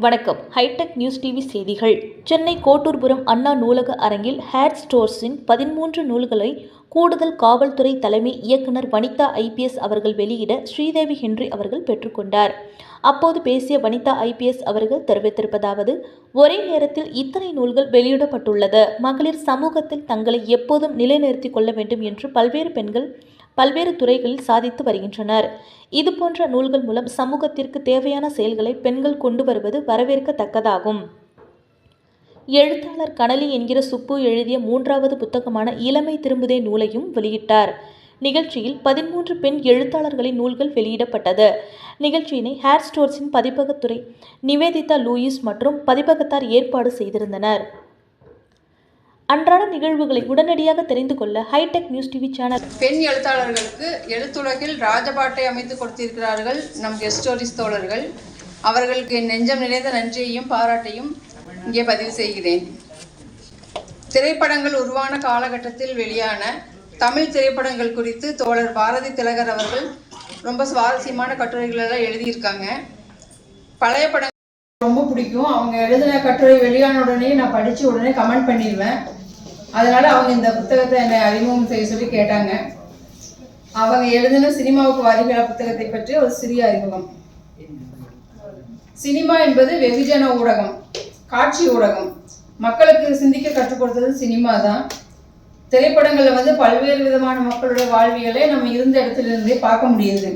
வணக்கம். Hitech news TV செய்திகள். சென்னை கோட்டூர்புரம் அண்ணா நூலக அரங்கில் ஹேர் ஸ்டோர்ஸின் பதிமூன்று நூல்களை கூடுதல் காவல்துறை தலைமை இயக்குனர் வனிதா ஐபிஎஸ் அவர்கள் வெளியிட ஸ்ரீதேவி ஹென்றி அவர்கள் பெற்றுக்கொண்டார் அப்போது பேசிய வனிதா ஐபிஎஸ் அவர்கள் தெரிவித்திருப்பதாவது ஒரே நேரத்தில் இத்தனை நூல்கள் வெளியிடப்பட்டுள்ளது. மகளிர் சமூகத்தில் தங்களை எப்போதும் நிலைநிறுத்திக் கொள்ள வேண்டும் என்று பல்வேறு பெண்கள் பல்வேறு துறைகளில் சாதித்து வருகின்றனர். இதுபோன்ற நூல்கள் மூலம் சமூகத்திற்கு தேவையான செயல்களை பெண்கள் கொண்டு வருவது வரவேற்கத்தக்கதாகும். எழுத்தாளர் கனலி என்கிற சுப்பு எழுதிய மூன்றாவது புத்தகமான இளமை திரும்புதே நூலையும் வெளியிட்டார். நிகழ்ச்சியில் பதிமூன்று பெண் எழுத்தாளர்களின் நூல்கள் வெளியிடப்பட்டது. நிகழ்ச்சியினை ஹேர் ஸ்டோர்ஸின் பதிப்பகத்துறை நிவேதிதா லூயிஸ் மற்றும் பதிப்பகத்தார் ஏற்பாடு செய்திருந்தனர். அன்றாட நிகழ்வுகளை உடனடியாக தெரிந்து கொள்ள ஹைடெக் நியூஸ் டிவி சேனல் பெண் எழுத்தாளர்களுக்கு எழுத்துலகில் ராஜபாட்டை அமைத்து கொடுத்திருக்கிறார்கள் நம் கெஸ்ட் ஸ்டோரிஸ் தோழர்கள். அவர்களுக்கு என் நெஞ்சம் நிறைந்த நன்றியையும் பாராட்டையும் இங்கே பதிவு செய்கிறேன். திரைப்படங்கள் உருவான காலகட்டத்தில் வெளியான தமிழ் திரைப்படங்கள் குறித்து தோழர் பாரதி திலகர் அவர்கள் ரொம்ப சுவாரஸ்யமான கட்டுரைகள் எல்லாம் எழுதியிருக்காங்க. பழைய படங்கள் ரொம்ப பிடிக்கும். அவங்க எழுதின கட்டுரை வெளியான உடனே நான் படித்து உடனே கமெண்ட் பண்ணிடுவேன். அதனால அவங்க இந்த புத்தகத்தை என்னை அறிமுகம் செய்ய சொல்லி கேட்டாங்க. அவங்க எழுதின சினிமாவுக்கு வருகிற புத்தகத்தை பற்றி ஒரு சிறிய அறிமுகம். சினிமா என்பது வெகுஜன ஊடகம் காட்சி ஊடகம். மக்களுக்கு சிந்திக்க கற்றுக் கொடுத்தது சினிமா தான் திரைப்படங்களில் வந்து பல்வேறு விதமான மக்களுடைய வாழ்வியலை நம்ம இருந்த இடத்துல இருந்தே பார்க்க முடியுது.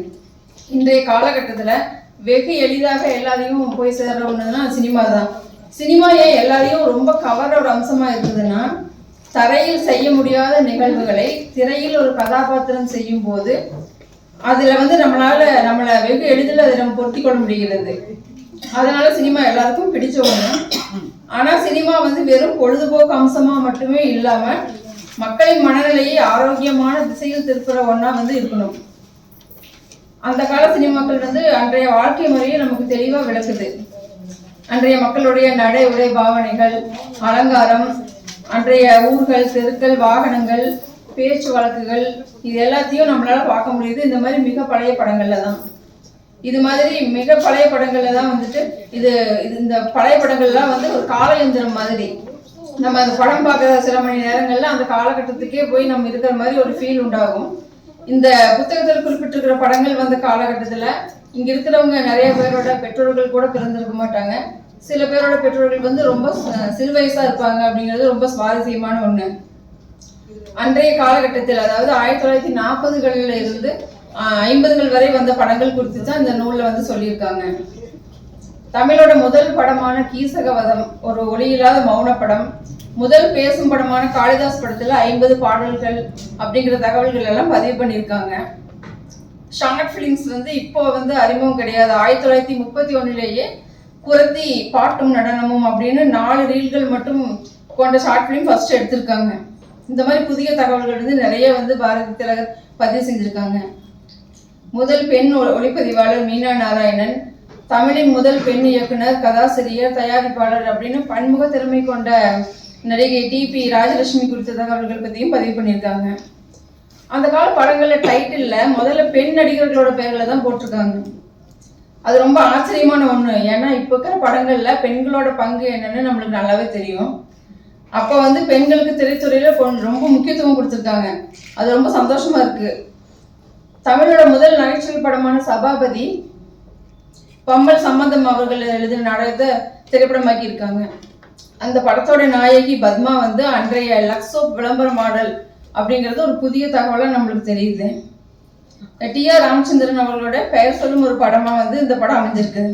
இன்றைய காலகட்டத்தில் வெகு எளிதாக எல்லாரையும் போய் சேர்ற ஒன்றுனா சினிமா தான் சினிமா ஏன் எல்லாரையும் ரொம்ப கவர்ற ஒரு அம்சமாக இருக்குதுன்னா தரையில் செய்ய முடியாத நிகழ்வுகளை திரையில் ஒரு கதாபாத்திரம் செய்யும் போது அதில் வந்து நம்மளால நம்மளை வெகு எளிதில் அதை நம்ம பொருத்தி கொள்ள முடிகிறது. அதனால சினிமா எல்லாருக்கும் பிடிச்ச ஒன்று ஆனால் சினிமா வந்து வெறும் பொழுதுபோக்கு அம்சமாக மட்டுமே இல்லாமல் மக்களின் மனநிலையை ஆரோக்கியமான திசையில் திருப்புற ஒன்றா வந்து இருக்கணும். அந்த கால சினிமாக்கள் வந்து அன்றைய வாழ்க்கை முறையை நமக்கு தெளிவாக விளக்குது. அன்றைய மக்களுடைய நடை உடை பாவனைகள் அலங்காரம் அன்றைய ஊர்கள் தெருக்கள் வாகனங்கள் பேச்சு வழக்குகள் இது எல்லாத்தையும் நம்மளால பார்க்க முடியுது. இந்த மாதிரி மிக பழைய படங்கள்ல தான். இது மாதிரி மிக பழைய படங்கள்ல தான் வந்துட்டு இது இது இந்த பழைய படங்கள்லாம் வந்து ஒரு கால எந்திரம் மாதிரி. நம்ம அந்த படம் பார்க்குற சில மணி நேரங்கள்ல அந்த காலகட்டத்துக்கே போய் நம்ம இருக்கிற மாதிரி ஒரு ஃபீல் உண்டாகும். இந்த புத்தகத்தில் குறிப்பிட்டிருக்கிற படங்கள் வந்த காலகட்டத்தில் இங்கே இருக்கிறவங்க நிறைய பேரோட பெற்றோர்கள் கூட பிறந்திருக்க மாட்டாங்க. சில பேரோட பெற்றோர்கள் வந்து ரொம்ப சிறு வயசா இருப்பாங்க அப்படிங்கிறது ரொம்ப சுவாரஸ்யமான ஒண்ணு. அன்றைய காலகட்டத்தில் அதாவது ஆயிரத்தி தொள்ளாயிரத்தி நாற்பதுகளில் இருந்து ஐம்பதுகள் வரை வந்த படங்கள் குறித்து தான் இந்த நூலில் வந்து சொல்லியிருக்காங்க. தமிழோட முதல் படமான கீசகவதம் ஒரு ஒளியில்லாத மௌன படம் முதல் பேசும் படமான காளிதாஸ் படத்துல ஐம்பது பாடல்கள் அப்படிங்கிற தகவல்கள் எல்லாம் பதிவு பண்ணியிருக்காங்க. ஷார்ட் ஃபிலிம்ஸ் வந்து இப்போ வந்து அறிமுகம் கிடையாது. ஆயிரத்தி தொள்ளாயிரத்தி முப்பத்தி ஒன்னுலேயே குரத்தி பாட்டும் நடனமும் அப்படின்னு நாலு ரீல்கள் மட்டும் கொண்ட ஷார்ட் ஃபிலிம் ஃபர்ஸ்ட் எடுத்திருக்காங்க. இந்த மாதிரி புதிய தகவல்கள் வந்து நிறைய வந்து பாரதி திலகர் பதிவு செஞ்சிருக்காங்க. முதல் பெண் ஒ- ஒளிப்பதிவாளர் மீனா நாராயணன் தமிழின் முதல் பெண் இயக்குனர் கதாசிரியர் தயாரிப்பாளர் அப்படின்னு பன்முக திறமை கொண்ட நடிகை டிபி ராஜலட்சுமி குறித்த தகவல்கள் பற்றியும் பதிவு பண்ணியிருக்காங்க. அந்த கால படங்களில் டைட்டில்ல முதல்ல பெண் நடிகர்களோட பெயர்களை தான் போட்டிருக்காங்க. அது ரொம்ப ஆச்சரியமான ஒன்று ஏன்னா இப்போ இருக்கிற படங்களில் பெண்களோட பங்கு என்னன்னு நம்மளுக்கு நல்லாவே தெரியும். அப்போ வந்து பெண்களுக்கு திரைத்துறையில் கொ- ரொம்ப முக்கியத்துவம் கொடுத்துருக்காங்க. அது ரொம்ப சந்தோஷமா இருக்கு. தமிழோட முதல் நகைச்சுவை படமான சபாபதி பம்மல் சம்பந்தம் அவர்கள் எழுதின நாடகத்தை திரைப்படமாக்கி இருக்காங்க அந்த படத்தோட நாயகி பத்மா வந்து அன்றைய லக்ஸோ விளம்பர மாடல் அப்படிங்கிறது ஒரு புதிய தகவலாக நம்மளுக்கு தெரியுது. டி ஆர் ராமச்சந்திரன் அவர்களோட பெயர் சொல்லும் ஒரு படமா வந்து இந்த படம் அமைஞ்சிருக்கு.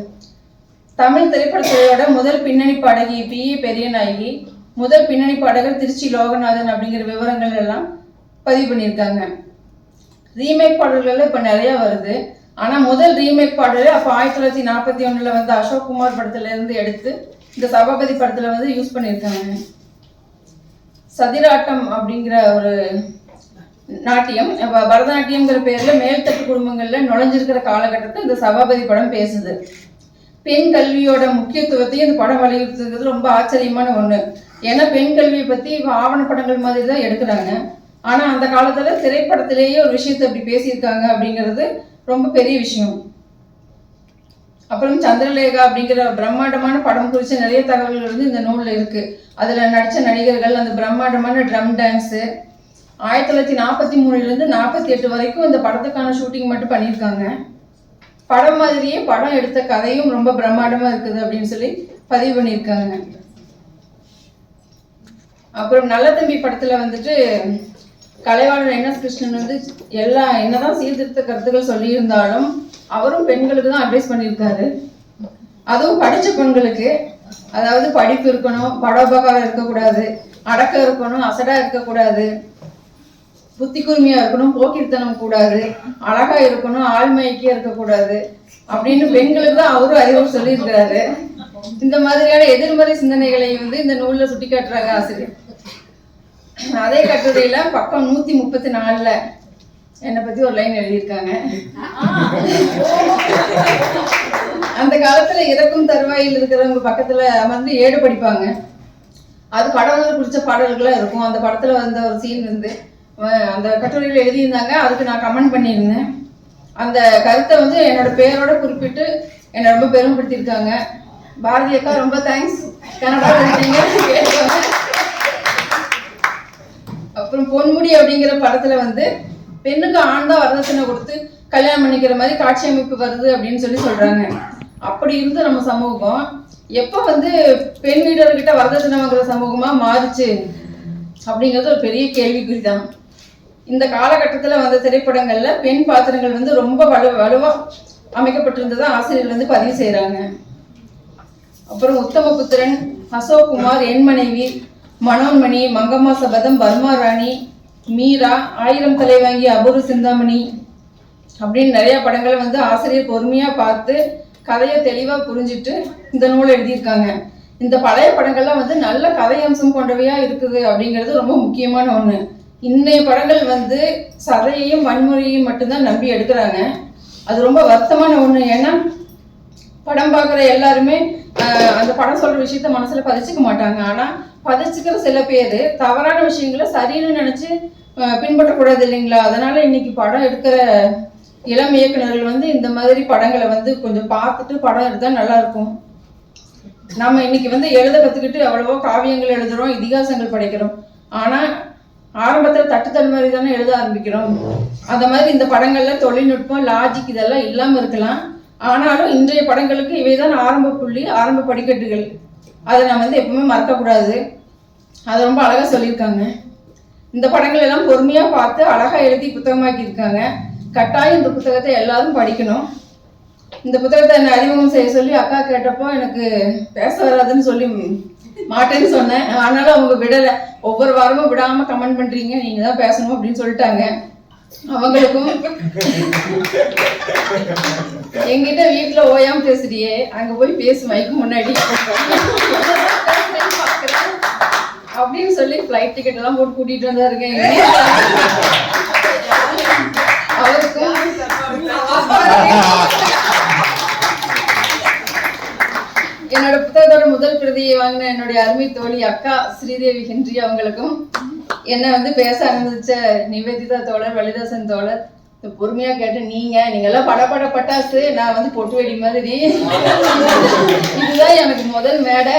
தமிழ் திரைப்படத்துறையோட முதல் பின்னணி பாடகி பி. ஏ. பெரியநாயகி முதல் பின்னணி பாடகர் திருச்சி லோகநாதன் அப்படிங்கிற விவரங்கள் எல்லாம் பதிவு பண்ணியிருக்காங்க. ரீமேக் பாடல்கள் இப்போ நிறைய வருது. ஆனா முதல் ரீமேக் பாடல் அப்போ ஆயிரத்தி தொள்ளாயிரத்தி நாற்பத்தி ஒண்ணுல வந்து அசோக் குமார் படத்துல இருந்து எடுத்து இந்த சபாபதி படத்துல வந்து யூஸ் பண்ணியிருக்காங்க. சதிராட்டம் அப்படிங்கிற ஒரு நாட்டியம். பரதநாட்டியம்ங்கிற பேர்ல மேல்தட்டு குடும்பங்கள்ல நுழைஞ்சிருக்கிற காலகட்டத்தை இந்த சபாபதி படம் பேசுது. பெண் கல்வியோட முக்கியத்துவத்தையும் இந்த படம் வலியுறுத்துறது ரொம்ப ஆச்சரியமான ஒண்ணு. ஏன்னா பெண் கல்வியை பத்தி ஆவணப்படங்கள் மாதிரி தான் எடுக்கிறாங்க. ஆனா அந்த காலத்துல திரைப்படத்திலேயே ஒரு விஷயத்தை அப்படி பேசியிருக்காங்க அப்படிங்கிறது ரொம்ப பெரிய விஷயம். அப்புறம் சந்திரலேகா அப்படிங்கிற பிரம்மாண்டமான படம் குறித்த நிறைய தகவல்கள் வந்து இந்த நூலில் இருக்கு. அதில் நடித்த நடிகர்கள் அந்த பிரம்மாண்டமான ட்ரம் டான்ஸு ஆயிரத்தி தொள்ளாயிரத்தி நாற்பத்தி மூணுலேருந்து நாற்பத்தி எட்டு வரைக்கும் இந்த படத்துக்கான ஷூட்டிங் மட்டும் பண்ணியிருக்காங்க. படம் மாதிரியே படம் எடுத்த கதையும் ரொம்ப பிரம்மாண்டமாக இருக்குது அப்படின்னு சொல்லி பதிவு பண்ணியிருக்காங்க. அப்புறம் நல்ல தம்பி படத்தில் வந்துட்டு கலைவாணர் என் எஸ் கிருஷ்ணன் வந்து எல்லா என்னதான் சீர்திருத்த கருத்துக்கள் சொல்லியிருந்தாலும் அவரும் பெண்களுக்கு தான் அட்வைஸ் பண்ணியிருக்காரு. அதுவும் படித்த பெண்களுக்கு. அதாவது படிப்பு இருக்கணும் படோபகாரம் இருக்கக்கூடாது அடக்கம் இருக்கணும் அசடாக இருக்கக்கூடாது. புத்தி கூர்மையா இருக்கணும் போக்கிருத்தனம் கூடாது அழகா இருக்கணும் ஆழ்மைக்கே இருக்கக்கூடாது அப்படின்னு பெண்களுக்கு தான் அவரும் அறிவு சொல்லியிருக்கிறாரு. இந்த மாதிரியான எதிர்மறை சிந்தனைகளை வந்து இந்த நூல்ல சுட்டி காட்டுறாங்க ஆசிரியர். அதே கட்டுரையில பக்கம் நூத்தி முப்பத்தி நாலுல என்னை பத்தி ஒரு லைன் எழுதியிருக்காங்க. அந்த காலத்துல இறக்கும் தருவாயில் இருக்கிறவங்க பக்கத்துல அமர்ந்து ஏடு படிப்பாங்க. அது படங்கள் பிடிச்ச பாடல்களா இருக்கும். அந்த படத்துல வந்த ஒரு சீன் வந்து அந்த கட்டுரையில் எழுதியிருந்தாங்க. அதுக்கு நான் கமெண்ட் பண்ணியிருந்தேன். அந்த கருத்தை வந்து என்னோட பேரோட குறிப்பிட்டு என்னை ரொம்ப பெருமைப்படுத்தியிருக்காங்க. பாரதி அக்கா ரொம்ப தேங்க்ஸ் கனடாவில் இருக்கீங்க அப்புறம் பொன்முடி அப்படிங்கிற படத்துல வந்து பெண்ணுக்கு ஆண் தான் வரதட்சணை கொடுத்து கல்யாணம் பண்ணிக்கிற மாதிரி காட்சி அமைப்பு வருது அப்படின்னு சொல்லி சொல்றாங்க. அப்படி இருந்து நம்ம சமூகம் எப்போ வந்து பெண் வீடர்கிட்ட வரதட்சணை வாங்குற சமூகமா மாறுச்சு அப்படிங்கிறது ஒரு பெரிய கேள்விக்குறி தான் இந்த காலகட்டத்தில் வந்த திரைப்படங்களில் பெண் பாத்திரங்கள் வந்து ரொம்ப வலு வலுவாக அமைக்கப்பட்டிருந்ததை ஆசிரியர் வந்து பதிவு செய்கிறாங்க அப்புறம் உத்தமபுத்திரன் அசோக் குமார் என் மனைவி மனோன்மணி மங்கம்மா சபதம் பர்மா ராணி மீரா ஆயிரம் தலை வாங்கி அபூர்வ சிந்தாமணி அப்படின்னு நிறைய படங்களை வந்து ஆசிரியர் பொறுமையாக பார்த்து கதையை தெளிவாக புரிஞ்சுட்டு இந்த நூலை எழுதியிருக்காங்க. இந்த பழைய படங்கள்லாம் வந்து நல்ல கதை அம்சம் கொண்டவையாக இருக்குது அப்படிங்கிறது ரொம்ப முக்கியமான ஒன்று இன்றைய படங்கள் வந்து சதையையும் வன்முறையையும் மட்டும்தான் நம்பி எடுக்கிறாங்க. அது ரொம்ப வருத்தமான ஒன்று ஏன்னா படம் பார்க்குற எல்லாருமே அந்த படம் சொல்கிற விஷயத்த மனசில் பதிச்சுக்க மாட்டாங்க. ஆனால் பதிச்சுக்கிற சில பேர் தவறான விஷயங்களை சரின்னு நினச்சி பின்பற்றக்கூடாது இல்லைங்களா? அதனால் இன்னைக்கு படம் எடுக்கிற இளம் இயக்குனர்கள் வந்து இந்த மாதிரி படங்களை வந்து கொஞ்சம் பார்த்துட்டு படம் எடுத்தால் நல்லாயிருக்கும் நம்ம இன்னைக்கு வந்து எழுத கற்றுக்கிட்டு எவ்வளவோ காவியங்கள் எழுதுகிறோம் இதிகாசங்கள் படைக்கிறோம். ஆனால் ஆரம்பத்தில் தட்டுத்தல் மாதிரி தானே எழுத ஆரம்பிக்கிறோம். அந்த மாதிரி இந்த படங்கள்ல தொழில்நுட்பம் லாஜிக் இதெல்லாம் இல்லாமல் இருக்கலாம். ஆனாலும் இன்றைய படங்களுக்கு இவை தான் ஆரம்ப புள்ளி ஆரம்ப படிக்கட்டுகள். அதை நான் வந்து எப்பவுமே மறக்கக்கூடாது. அதை ரொம்ப அழகாக சொல்லியிருக்காங்க. இந்த படங்கள் எல்லாம் பொறுமையாக பார்த்து அழகாக எழுதி புத்தகமாக்கியிருக்காங்க. கட்டாயம் இந்த புத்தகத்தை எல்லாரும் படிக்கணும். இந்த புத்தகத்தை என்னை அறிமுகம் செய்ய சொல்லி அக்கா கேட்டப்போ எனக்கு பேச வராதுன்னு சொல்லி மாட்டேன்னு சொன்னேன். ஆனாலும் அவங்க விடலை. ஒவ்வொரு வாரமும் விடாம கமெண்ட் பண்றீங்க. நீங்க தான் பேசணும் அப்படின்னு சொல்லிட்டாங்க. அவங்களுக்கும் எங்கிட்ட வீட்டுல ஓயாம பேசுறியே. அங்க போய் பேசு மைக்கு முன்னாடி. அப்படின்னு சொல்லி ஃப்ளைட் டிக்கெட் எல்லாம் போட்டு கூட்டிட்டு வந்தாருங்க இருக்கேன். அவருக்கும் என்னோட புத்தகத்தோட முதல் பிரதியை வாங்கின என்னுடைய அருமை தோழி அக்கா ஸ்ரீதேவி ஹென்றி அவங்களுக்கும் என்னை வந்து பேச அனுமதிச்ச நிவேதிதா தோழர் வலிதாசன் தோழர் பொறுமையா கேட்டு நீங்க நீங்கெல்லாம் படபட பட்டாசு நான் வந்து பொட்டு வெடி மாதிரி. இதுதான் எனக்கு முதல் மேடை.